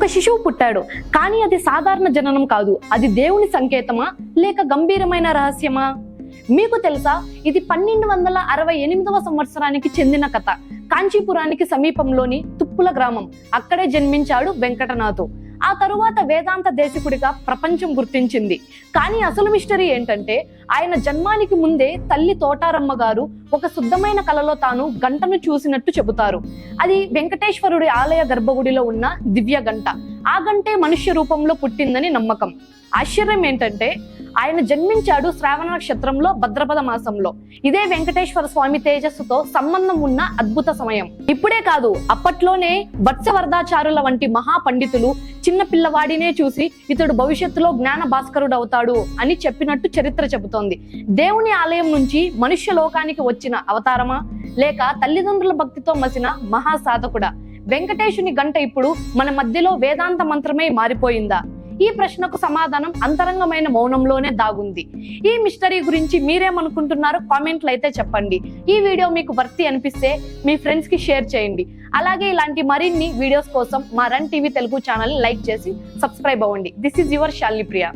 ఒక శిశువు పుట్టాడు. కానీ అది సాధారణ జననం కాదు. అది దేవుని సంకేతమా? లేక గంభీరమైన రహస్యమా? మీకు తెలుసా? ఇది పన్నెండు వందల అరవై ఎనిమిదవ సంవత్సరానికి చెందిన కథ. కాంచీపురానికి సమీపంలోని తుప్పుల గ్రామం. అక్కడే జన్మించాడు వెంకటనాథు. ఆ తరువాత వేదాంత దేశకుడిగా ప్రపంచం గుర్తించింది. కానీ అసలు మిస్టరీ ఏంటంటే ఆయన జన్మానికి ముందే తల్లి తోటారమ్మ గారు ఒక శుద్ధమైన కలలో తాను గంటను చూసినట్టు చెబుతారు. అది వెంకటేశ్వరుడి ఆలయ గర్భగుడిలో ఉన్న దివ్య గంట ఆ గంటే మనుష్య రూపంలో పుట్టిందని నమ్మకం. ఆశ్చర్యం ఏంటంటే ఆయన జన్మించాడు శ్రావణ నక్షత్రంలో భద్రపద మాసంలో. ఇదే వెంకటేశ్వర స్వామి తేజస్సుతో సంబంధం ఉన్న అద్భుత సమయం. ఇప్పుడే కాదు అప్పట్లోనే వత్సవర్ధాచారుల వంటి మహా పండితులు చిన్న పిల్లవాడినే చూసి ఇతడు భవిష్యత్తులో జ్ఞాన భాస్కరుడు అవుతాడు అని చెప్పినట్టు చరిత్ర చెబుతోంది. దేవుని ఆలయం నుంచి మనుష్య లోకానికి వచ్చిన అవతారమా? లేక తల్లిదండ్రుల భక్తితో మసిన మహాసాధకుడా? వెంకటేశుని గంట ఇప్పుడు మన మధ్యలో వేదాంత మంత్రమే మారిపోయిందా? ఈ ప్రశ్నకు సమాధానం అంతరంగమైన మౌనంలోనే దాగుంది. ఈ మిస్టరీ గురించి మీరేమనుకుంటున్నారో కామెంట్లు అయితే చెప్పండి. ఈ వీడియో మీకు వర్తి అనిపిస్తే మీ ఫ్రెండ్స్కి షేర్ చేయండి. అలాగే ఇలాంటి మరిన్ని వీడియోస్ కోసం మా రన్ టీవీ తెలుగు ఛానల్ని లైక్ చేసి సబ్స్క్రైబ్ అవ్వండి. This is your Shalini Priya